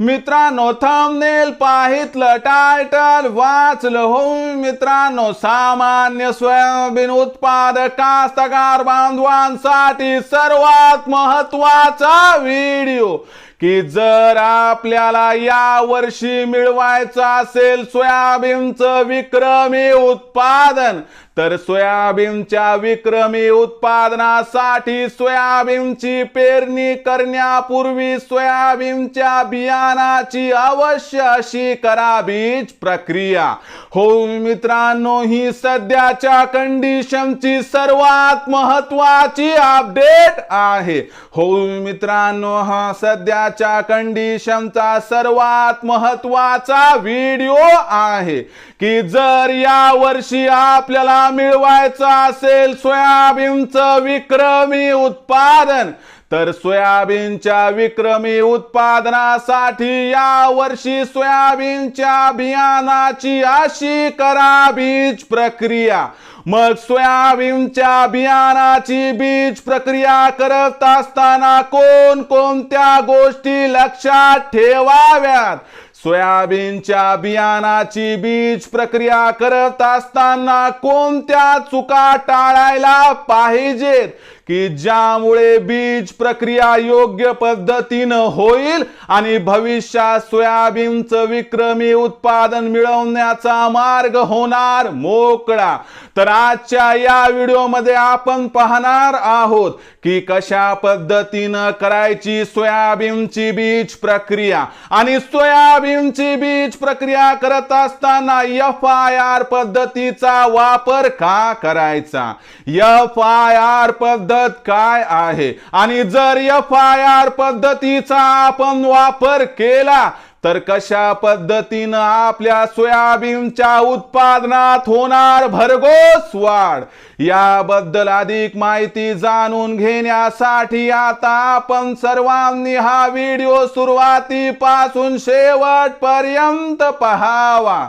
मित्रांनो thumbnail पाहितलं title वाचलं हो मित्रांनो सामान्य स्वयंबीन उत्पादक कास्तकार बांधवांसाठी सर्वात महत्त्वाचा व्हिडिओ की जर आपल्याला या वर्षी मिळवायचं असेल सोयाबीनचं विक्रमी उत्पादन तर सोयाबीनच्या विक्रमी उत्पादनासाठी सोयाबीनची पेरणी करण्यापूर्वी सोयाबीनच्या बियाणाची अवश्य अशी करा बीज प्रक्रिया. हो मित्रांनो ही सध्याच्या कंडिशनची सर्वात महत्वाची अपडेट आहे. हो मित्रांनो हा सध्या सध्याच्या कंडिशनचा सर्वात महत्त्वाचा व्हिडिओ आहे की जर या वर्षी आपल्याला मिळवायचं असेल सोयाबीनचं विक्रमी उत्पादन तर सोयाबीनच्या विक्रमी उत्पादनासाठी या वर्षी सोयाबीनच्या बियाणाची अशी करा बीज प्रक्रिया. मग सोयाबीनच्या बियाणाची बीज प्रक्रिया करत असताना कोण कोणत्या गोष्टी लक्षात ठेवाव्यात? सोयाबीनच्या बियाणाची बीज प्रक्रिया करत असताना कोणत्या चुका टाळायला पाहिजेत? की ज्यामुळे बीज प्रक्रिया योग्य पद्धतीनं होईल आणि भविष्यात सोयाबीनचं विक्रमी उत्पादन मिळवण्याचा मार्ग होणार मोकळा. तर आजच्या या व्हिडिओमध्ये आपण पाहणार आहोत की कशा पद्धतीनं करायची सोयाबीनची बीज प्रक्रिया. आणि सोयाबीनची बीज प्रक्रिया करत असताना एफ आय आर पद्धतीचा वापर का करायचा? एफ आय आर पद्धत काय आहे? आणि जर एफ आय आर पद्धतीचा आपण वापर केला तर कशा पद्धतीनं आपल्या सोयाबीनच्या उत्पादनात होणार भरघोस वाढ? याबद्दल अधिक माहिती जाणून घेण्यासाठी आता आपण सर्वांनी हा व्हिडिओ सुरुवातीपासून शेवटपर्यंत पहावा.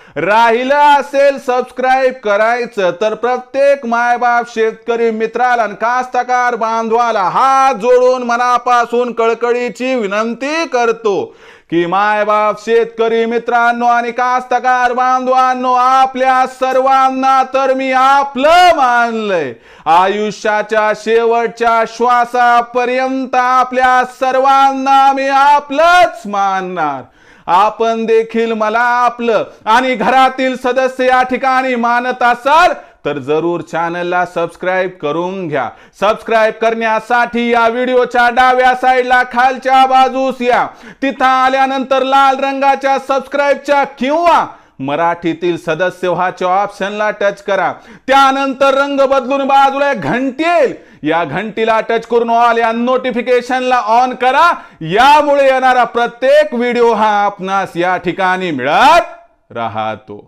राहिलं असेल सबस्क्राईब करायचं तर प्रत्येक मायबाप शेतकरी मित्राला आणि कास्तकार बांधवाला हात जोडून मनापासून कळकळीची विनंती करतो की मायबाप शेतकरी मित्रांनो आणि कास्तकार बांधवांनो आपल्या सर्वांना तर मी आपलं मानलंय. आयुष्याच्या शेवटच्या श्वासापर्यंत आपल्या सर्वांना मी आपलंच मानणार. आपण देखील मला आपलं आणि घरातील सदस्य या ठिकाणी मानत असाल तर जरूर चॅनलला सबस्क्राईब करून घ्या. सबस्क्राईब करण्यासाठी या व्हिडिओच्या डाव्या साईडला खालच्या बाजूस या. तिथं आल्यानंतर लाल रंगाच्या सबस्क्राईबच्या किंवा मराठीतील सदस्य व्हाच्या ऑप्शनला टच करा. त्यानंतर रंग बदलून बाजूला एक घंटी येईल. या घंटीला टच करून ऑल या नोटिफिकेशनला ऑन करा. यामुळे येणारा प्रत्येक व्हिडिओ हा आपणास या ठिकाणी मिळत राहतो.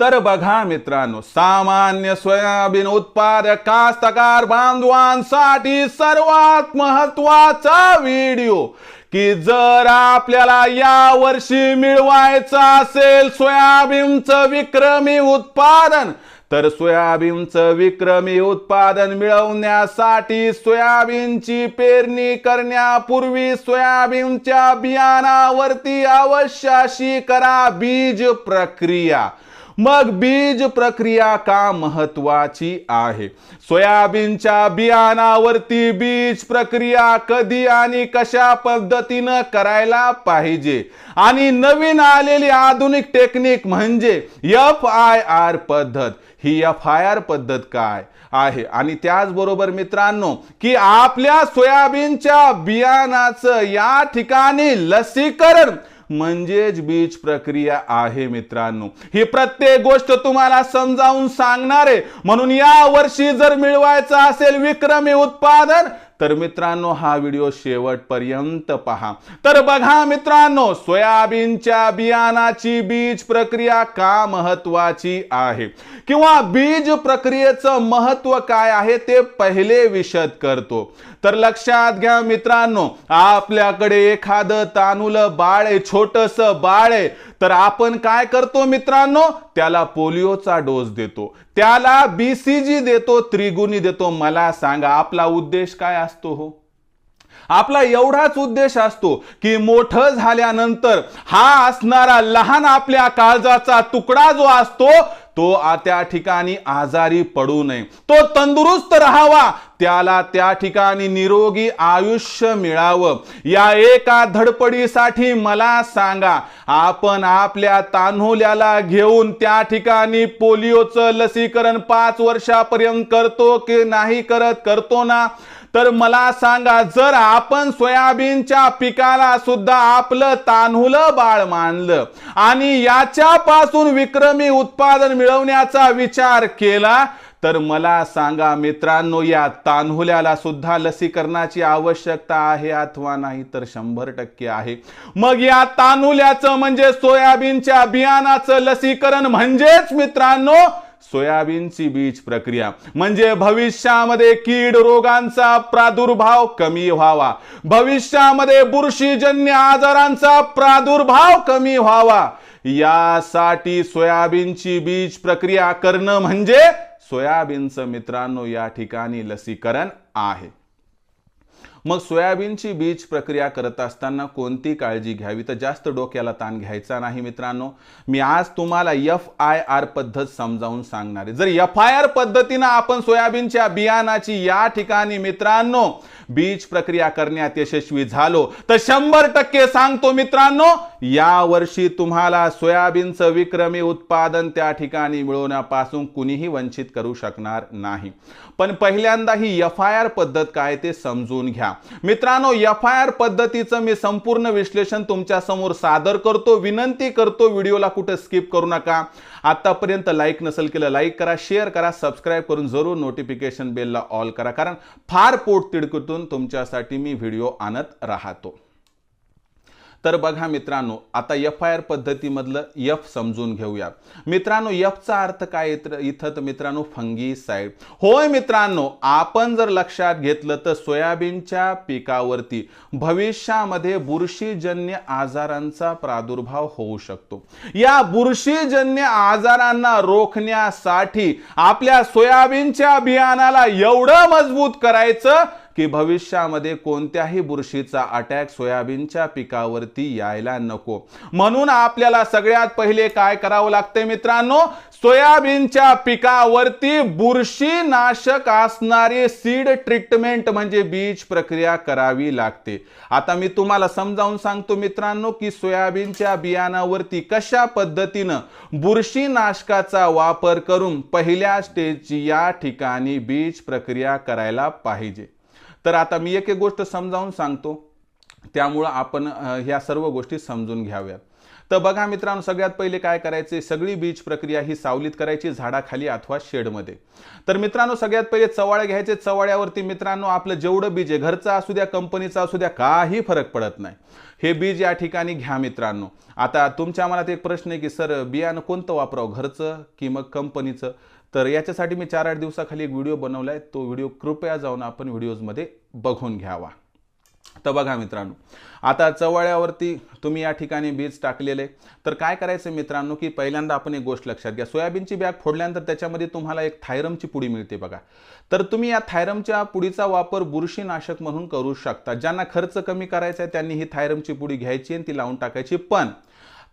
तर बघा मित्रांनो सामान्य सोयाबीन उत्पादक कास्तकार बांधवांसाठी सर्वात महत्त्वाचा व्हिडिओ की जर आपल्याला या वर्षी मिळवायचं असेल सोयाबीनचं विक्रमी उत्पादन तर सोयाबीनचं विक्रमी उत्पादन मिळवण्यासाठी सोयाबीनची पेरणी करण्यापूर्वी सोयाबीनच्या बियाणावरती अवश्य अशी करा बीज प्रक्रिया. मग बीज प्रक्रिया का महत्वाची आहे? सोयाबीनच्या बियाणावरती बीज प्रक्रिया कधी आणि कशा पद्धतीनं करायला पाहिजे? आणि नवीन आलेली आधुनिक टेक्निक म्हणजे एफ आय आर पद्धत. ही एफ आय आर पद्धत काय आहे? आणि त्याचबरोबर मित्रांनो की आपल्या सोयाबीनच्या बियाणाचं या ठिकाणी लसीकरण म्हणजेच बीज प्रक्रिया आहे मित्रांनो. ही प्रत्येक गोष्ट तुम्हाला समजावून सांगणार. आहे म्हणून या वर्षी जर मिळवायचं असेल विक्रमी उत्पादन तर मित्रांनो हा व्हिडिओ शेवटपर्यंत पहा. तर बघा मित्रांनो सोयाबीनच्या बियाणाची बीज प्रक्रिया का महत्वाची आहे? किंवा बीज प्रक्रियेचं महत्त्व काय आहे ते पहिले विशद करतो. तर लक्षात घ्या मित्रांनो आपल्याकडे एखादं तानुल बाळ आहे छोटस बाळ. आहे तर आपण काय करतो मित्रांनो त्याला पोलिओचा डोस देतो. त्याला बीसीजी देतो त्रिगुणी देतो. मला सांगा आपला उद्देश काय असतो हो? आपला एवढाच उद्देश असतो की मोठं झाल्यानंतर हा असणारा लहान आपल्या काळजाचा तुकडा जो असतो तो त्या ठिकाणी आजारी पडू नये. तो तंदुरुस्त राहावा. त्याला त्या ठिकाणी निरोगी आयुष्य मिळावं. या एका धडपडीसाठी मला सांगा आपण आपल्या तान्हुल्याला घेऊन त्या ठिकाणी पोलिओचं लसीकरण पाच वर्षापर्यंत करतो की नाही करत? करतो ना. तर मला सांगा जर आपण सोयाबीनच्या पिकाला सुद्धा आपलं तान्हुलं बाळ मानलं आणि याच्यापासून विक्रमी उत्पादन मिळवण्याचा विचार केला तर मला सांगा मित्रांनो या तान्हुल्याला सुद्धा लसीकरणाची आवश्यकता आहे अथवा नाही तर शंभर टक्के आहे. मग या तान्हुल्याचं म्हणजे सोयाबीनच्या बियाणाचं लसीकरण म्हणजेच मित्रांनो सोयाबीनची बीज प्रक्रिया. म्हणजे भविष्यामध्ये कीड रोगांचा प्रादुर्भाव कमी व्हावा. भविष्यामध्ये बुरशीजन्य आजारांचा प्रादुर्भाव कमी व्हावा. यासाठी सोयाबीनची बीज प्रक्रिया करणं म्हणजे सोयाबीनचं मित्रांनो या ठिकाणी लसीकरण आहे. मग सोयाबीनची बीज प्रक्रिया करत असताना कोणती काळजी घ्यावी? तर जास्त डोक्याला ताण घ्यायचा नाही मित्रांनो. मी आज तुम्हाला एफ आय आर पद्धत समजावून सांगणार आहे. जर एफ आय आर पद्धतीनं आपण सोयाबीनच्या बियाणाची या ठिकाणी मित्रांनो बीज प्रक्रिया करण्यात यशस्वी झालो तर शंभर टक्के सांगतो मित्रांनो या वर्षी तुम्हाला सोयाबीनचं विक्रमी उत्पादन त्या ठिकाणी मिळवण्यापासून कुणीही वंचित करू शकणार नाही. पण पहिल्यांदा ही एफ आय आर पद्धत काय ते समजून घ्या. मित्रांनो एफ आय आर पद्धतीचं मी संपूर्ण विश्लेषण तुमच्यासमोर सादर करतो. विनंती करतो व्हिडिओला कुठे स्किप करू नका. आतापर्यंत लाईक नसेल केलं लाईक करा शेअर करा सबस्क्राईब करून जरूर नोटिफिकेशन बेलला ऑल करा. कारण फार पोट तिडकतून तुमच्यासाठी मी व्हिडिओ आणत राहतो. तर बघा मित्रांनो आता एफ आय आर पद्धतीमधलं यफ समजून घेऊया. मित्रांनो यफचा अर्थ काय इथं तर मित्रांनो फंगी साईड होय मित्रांनो आपण जर लक्षात घेतलं तर सोयाबीनच्या पिकावरती भविष्यामध्ये बुरशीजन्य आजारांचा प्रादुर्भाव होऊ शकतो. या बुरशीजन्य आजारांना रोखण्यासाठी आपल्या सोयाबीनच्या बियाणाला एवढं मजबूत करायचं की भविष्यामध्ये कोणत्याही बुरशीचा अटॅक सोयाबीनच्या पिकावरती यायला नको. म्हणून आपल्याला सगळ्यात पहिले काय करावं लागतंय मित्रांनो? सोयाबीनच्या पिकावरती बुरशीनाशक असणारी सीड ट्रीटमेंट म्हणजे बीज प्रक्रिया करावी लागते. आता मी तुम्हाला समजावून सांगतो मित्रांनो की सोयाबीनच्या बियाणावरती कशा पद्धतीनं बुरशीनाशकाचा वापर करून पहिल्या स्टेजची या ठिकाणी बीज प्रक्रिया करायला पाहिजे. तर आता मी एक एक गोष्ट समजावून सांगतो. त्यामुळं आपण ह्या सर्व गोष्टी समजून घ्याव्यात. तर बघा मित्रांनो सगळ्यात पहिले काय करायचे? सगळी बीज प्रक्रिया ही सावलीत करायची झाडाखाली अथवा शेडमध्ये. तर मित्रांनो सगळ्यात पहिले चवाळे घ्यायचे. चवाळ्यावरती मित्रांनो आपलं जेवढं बीज आहे घरचं असू द्या कंपनीचं असू द्या काही फरक पडत नाही. हे बीज या ठिकाणी घ्या मित्रांनो. आता तुमच्या मनात एक प्रश्न आहे की सर बियाणं कोणतं वापरावं? घरचं की मग कंपनीचं? तर याच्यासाठी मी चार आठ दिवसाखाली एक व्हिडिओ बनवला आहे तो व्हिडिओ कृपया जाऊन आपण व्हिडिओजमध्ये बघून घ्यावा. तर बघा मित्रांनो आता चवळ्यावरती तुम्ही या ठिकाणी बीज टाकलेले. तर काय करायचं मित्रांनो की पहिल्यांदा आपण एक गोष्ट लक्षात घ्या. सोयाबीनची बॅग फोडल्यानंतर त्याच्यामध्ये तुम्हाला एक थायरमची पुडी मिळते बघा. तर तुम्ही या थायरमच्या पुडीचा वापर बुरशीनाशक म्हणून करू शकता. ज्यांना खर्च कमी करायचा आहे त्यांनी ही थायरमची पुडी घ्यायची आणि ती लावून टाकायची. पण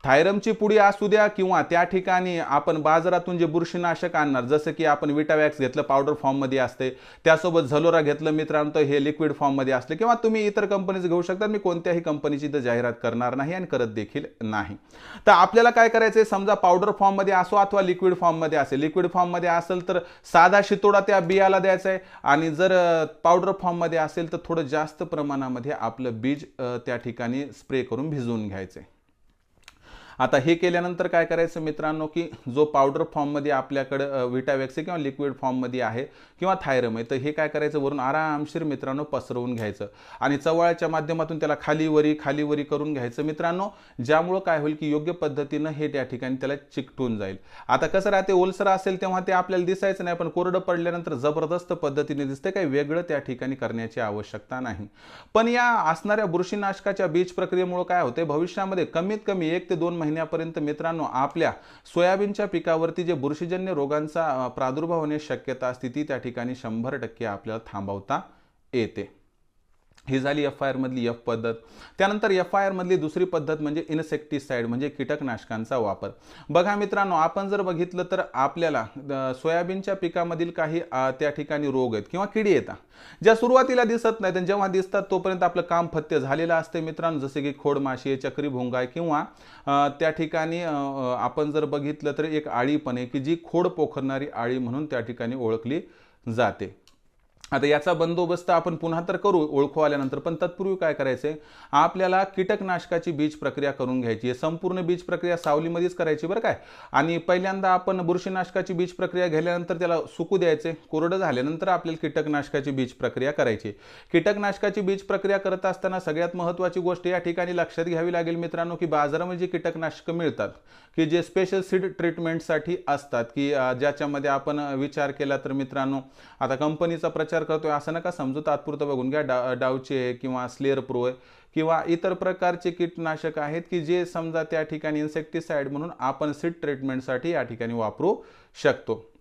थायरमची पुडी असू द्या किंवा त्या ठिकाणी आपण बाजारातून जे बुरशीनाशक आणणार जसं की आपण विटावॅक्स घेतलं पावडर फॉर्ममध्ये असते त्यासोबत झलोरा घेतलं मित्रांनो हे लिक्विड फॉर्ममध्ये असले किंवा तुम्ही इतर कंपनीचं घेऊ शकता मी कोणत्याही कंपनीची तर जाहिरात करणार नाही आणि करत देखील नाही. तर आपल्याला काय करायचं आहे? समजा पावडर फॉर्ममध्ये असो अथवा लिक्विड फॉर्ममध्ये असेल लिक्विड फॉर्ममध्ये असेल तर साधा शितोडा त्या बियाला द्यायचा आहे आणि जर पावडर फॉर्ममध्ये असेल तर थोडं जास्त प्रमाणामध्ये आपलं बीज त्या ठिकाणी स्प्रे करून भिजवून घ्यायचं आहे. आता हे केल्यानंतर काय करायचं मित्रांनो की जो पावडर फॉर्ममध्ये आपल्याकडं विटावॅक्स किंवा लिक्विड फॉर्ममध्ये आहे किंवा थायरम आहे तर हे काय करायचं? वरून आरामशीर मित्रांनो पसरवून घ्यायचं आणि चवळाच्या माध्यमातून त्याला खालीवरी खालीवरी करून घ्यायचं मित्रांनो ज्यामुळं काय होईल की योग्य पद्धतीनं हे त्या ठिकाणी त्याला चिकटून जाईल. आता कसं राहते ओलसर असेल तेव्हा ते आपल्याला दिसायचं नाही पण कोरडं पडल्यानंतर जबरदस्त पद्धतीने दिसते काही वेगळं त्या ठिकाणी करण्याची आवश्यकता नाही. पण या असणाऱ्या बुरशीनाशकाच्या बीज प्रक्रियेमुळे काय होते भविष्यामध्ये कमीत कमी एक ते दोन महिन्यापर्यंत मित्रांनो आपल्या सोयाबीनच्या पिकावरती जे बुरशीजन्य रोगांचा प्रादुर्भाव होण्याची शक्यता असते ती त्या ठिकाणी शंभर टक्के आपल्याला थांबवता येते. ही झाली एफ आय आरमधली एफ पद्धत. त्यानंतर एफ आय आरमधली दुसरी पद्धत म्हणजे इन्सेक्टिसाईड म्हणजे कीटकनाशकांचा वापर. बघा मित्रांनो आपण जर बघितलं तर आपल्याला सोयाबीनच्या पिकामधील काही त्या ठिकाणी रोग आहेत किंवा किडी येतात. ज्या सुरुवातीला दिसत नाहीत आणि जेव्हा दिसतात तोपर्यंत आपलं काम फत्य झालेलं असते मित्रांनो. जसे की खोडमाशी चक्री भोंगाय आहे किंवा त्या ठिकाणी आपण जर बघितलं तर एक आळी पण आहे की जी खोड पोखरणारी आळी म्हणून त्या ठिकाणी ओळखली जाते. आता याचा बंदोबस्त आपण पुन्हा तर करू ओळखू आल्यानंतर पण तत्पूर्वी काय करायचंय? आपल्याला कीटकनाशकाची बीज प्रक्रिया करून घ्यायची आहे. संपूर्ण बीज प्रक्रिया सावलीमध्येच करायची बरं काय? आणि पहिल्यांदा आपण बुरशीनाशकाची बीज प्रक्रिया घेतल्यानंतर त्याला सुकू द्यायचे. कोरडं झाल्यानंतर आपल्याला कीटकनाशकाची बीज प्रक्रिया करायची कीटकनाशकाची बीज प्रक्रिया करत असताना सगळ्यात महत्त्वाची गोष्ट या ठिकाणी लक्षात घ्यावी लागेल मित्रांनो की बाजारामध्ये जी कीटकनाशकं मिळतात की जे स्पेशल सीड ट्रीटमेंटसाठी असतात की ज्याच्यामध्ये आपण विचार केला तर मित्रांनो आता कंपनीचा प्रचार करतोय असं नका समजू तात्पुरतं बघून घ्या डा डावचे आहे किंवा स्लेअर प्रो आहे किंवा इतर प्रकारचे कीटनाशक आहेत की जे समजा त्या ठिकाणी इन्सेक्टिसाइड म्हणून आपण सीड ट्रीटमेंटसाठी या ठिकाणी वापरू शकतो.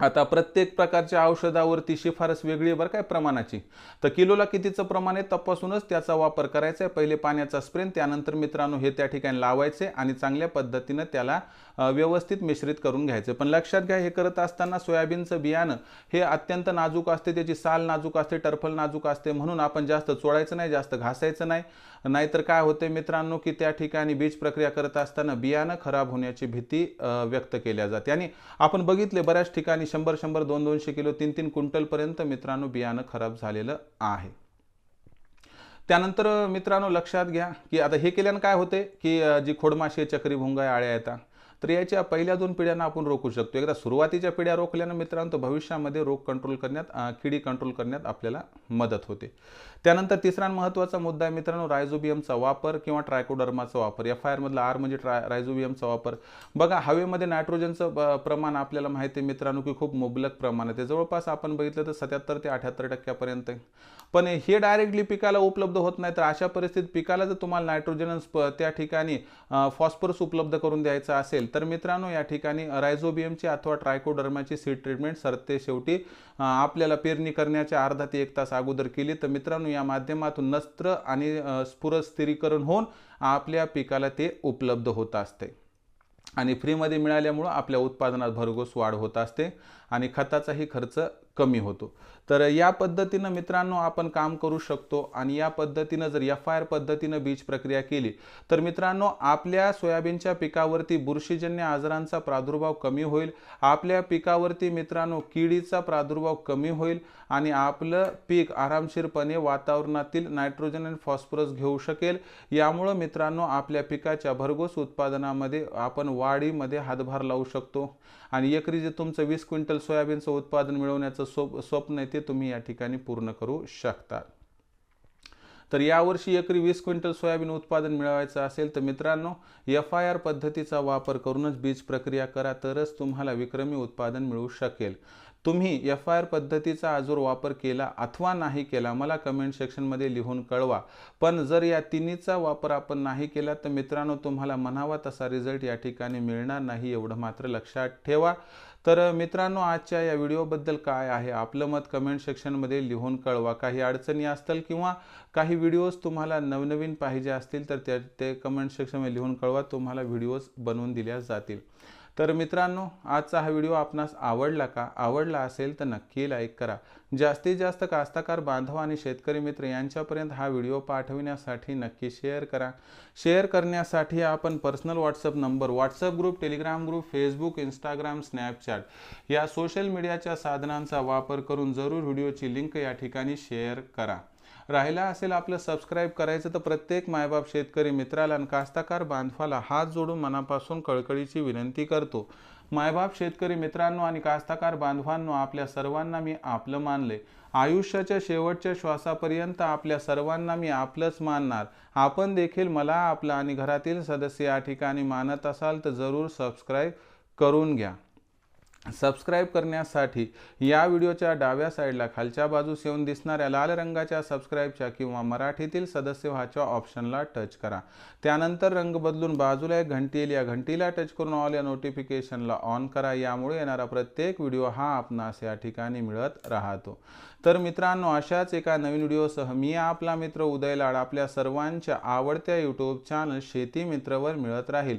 आता प्रत्येक प्रकारच्या औषधावरती शिफारस वेगळी आहे बरं काय प्रमाणाची. तर किलोला कितीचं प्रमाण आहे तपासूनच त्याचा वापर करायचा आहे. पहिले पाण्याचा स्प्रेन त्यानंतर मित्रांनो हे त्या ठिकाणी लावायचे आणि चांगल्या पद्धतीनं त्याला व्यवस्थित मिश्रित करून घ्यायचे. पण लक्षात घ्या हे करत असताना सोयाबीनचं बियाणं हे अत्यंत नाजूक असते त्याची साल नाजूक असते टर्फल नाजूक असते म्हणून आपण जास्त चोळायचं नाही जास्त घासायचं नाही. नाहीतर काय होते मित्रांनो की त्या ठिकाणी बीज प्रक्रिया करत असताना बियाणं खराब होण्याची भीती व्यक्त केल्या जाते. आणि आपण बघितले बऱ्याच ठिकाणी शंभर शंभर दोन दोनशे किलो तीन तीन क्विंटलपर्यंत मित्रांनो बियाणं खराब झालेलं आहे. त्यानंतर मित्रांनो लक्षात घ्या की आता हे केल्यानं काय होते की जी खोडमाशी चक्री भुंगा आहे, आळ्या येतात तर याच्या पहिल्या दोन पिढ्यांना आपण रोखू शकतो. एकदा सुरुवातीच्या पिढ्या रोखल्यानं मित्रांनो भविष्यामध्ये रोग कंट्रोल करण्यात किडी कंट्रोल करण्यात आपल्याला मदत होते. त्यानंतर तिसरा महत्त्वाचा मुद्दा आहे मित्रांनो रायझोबियमचा वापर किंवा ट्रायकोडर्माचा वापर. एफ आय आरमधला आर म्हणजे ट्राय रायझोबियमचा वापर. बघा हवेमध्ये नायट्रोजनचं प्रमाण आपल्याला माहिती आहे मित्रांनो की खूप मुबलक प्रमाणात आहे. जवळपास आपण बघितलं तर सत्याहत्तर ते अठ्याहत्तर टक्क्यापर्यंत पण हे डायरेक्टली पिकाला उपलब्ध होत नाही तर अशा परिस्थितीत पिकाला जर तुम्हाला नायट्रोजन स्प- त्या ठिकाणी फॉस्फरस उपलब्ध करून द्यायचं असेल तर मित्रांनो या ठिकाणी रायझोबियमची अथवा ट्रायकोडर्माची सीड ट्रीटमेंट सरते शेवटी आपल्याला पेरणी करण्याच्या अर्धा ते एक तास अगोदर केली. तर मित्रांनो या माध्यमातून नस्त्र आणि स्फुरस्थिरीकरण स्फुर स्थिरीकरण होऊन आपल्या पिकाला ते उपलब्ध होत असते. आणि फ्रीमध्ये मिळाल्यामुळं आपल्या उत्पादनात भरघोस वाढ होत असते. आणि खताचाही खर्च कमी होतो. तर या पद्धतीनं मित्रांनो आपण काम करू शकतो आणि या पद्धतीनं जर एफ आय आर पद्धतीनं बीज प्रक्रिया केली तर मित्रांनो आपल्या सोयाबीनच्या पिकावरती बुरशीजन्य आजारांचा प्रादुर्भाव कमी होईल. आपल्या पिकावरती मित्रांनो किडीचा प्रादुर्भाव कमी होईल आणि आपलं पीक आरामशीरपणे वातावरणातील नायट्रोजन आणि फॉस्फरस घेऊ शकेल. यामुळं मित्रांनो आपल्या पिकाच्या भरघोस उत्पादनामध्ये आपण वाढीमध्ये हातभार लावू शकतो. आणि एकरी जे तुमचं वीस क्विंटल सोयाबीनचं उत्पादन मिळवण्याचं स्वप स्वप्न आहे ते तुम्ही या ठिकाणी पूर्ण करू शकता. तर यावर्षी एकरी वीस क्विंटल सोयाबीन उत्पादन मिळवायचं असेल तर मित्रांनो एफ आय आर पद्धतीचा वापर करूनच बीज प्रक्रिया करा तरच तुम्हाला विक्रमी उत्पादन मिळू शकेल. तुम्ही एफ आय आर पद्धतीचा आजवर वापर केला अथवा नाही केला मला कमेंट सेक्शनमध्ये लिहून कळवा. पण जर या तिन्हीचा वापर आपण नाही केला तर मित्रांनो तुम्हाला म्हणावा तसा रिझल्ट या ठिकाणी मिळणार नाही एवढं मात्र लक्षात ठेवा. तर मित्रांनो आजच्या या व्हिडिओबद्दल काय आहे आपलं मत कमेंट सेक्शनमध्ये लिहून कळवा. काही अडचणी असतील किंवा काही व्हिडिओज तुम्हाला नवनवीन पाहिजे असतील तर त्या ते कमेंट सेक्शनमध्ये लिहून कळवा. तुम्हाला व्हिडिओज बनवून दिल्या जातील. तर मित्रांनो आजचा हा व्हिडिओ आपणास आवडला का? आवडला असेल तर नक्की लाईक करा. जास्तीत जास्त कास्ताकार बांधव आणि शेतकरी मित्र यांच्यापर्यंत हा व्हिडिओ पाठविण्यासाठी नक्की शेअर करा. शेअर करण्यासाठी आपण personal WhatsApp number WhatsApp group Telegram group Facebook Instagram Snapchat या सोशल मीडियाच्या साधनांचा वापर करून जरूर व्हिडिओची लिंक या ठिकाणी शेअर करा. राहिला असेल आपलं सबस्क्राईब करायचं तर प्रत्येक मायबाप शेतकरी मित्राला आणि कास्ताकार बांधवाला हात जोडून मनापासून कळकळीची विनंती करतो. मायबाप शेतकरी मित्रांनो आणि कास्ताकार बांधवांनो आपल्या सर्वांना मी आपलं मानले आयुष्याच्या शेवटच्या श्वासापर्यंत आपल्या सर्वांना मी आपलंच मानणार. आपण देखील मला आपलं आणि घरातील सदस्य या ठिकाणी मानत असाल तर जरूर सबस्क्राईब करून घ्या. सबस्क्राईब करण्यासाठी या व्हिडिओच्या डाव्या साईडला खालच्या बाजूस येऊन दिसणाऱ्या लाल रंगाच्या सबस्क्राईबच्या किंवा मराठीतील सदस्य व्हाच्या ऑप्शनला टच करा. त्यानंतर रंग बदलून बाजूला एक घंटी येईल. या घंटीला टच करून ऑल या नोटिफिकेशनला ऑन करा. यामुळे येणारा प्रत्येक व्हिडिओ हा आपणास या ठिकाणी मिळत राहतो. तर मित्रांनो अशाच एका नवीन व्हिडिओसह मी आपला मित्र उदय लाड आपल्या सर्वांच्या आवडत्या यूट्यूब चॅनल शेती मित्रवर मिळत राहील.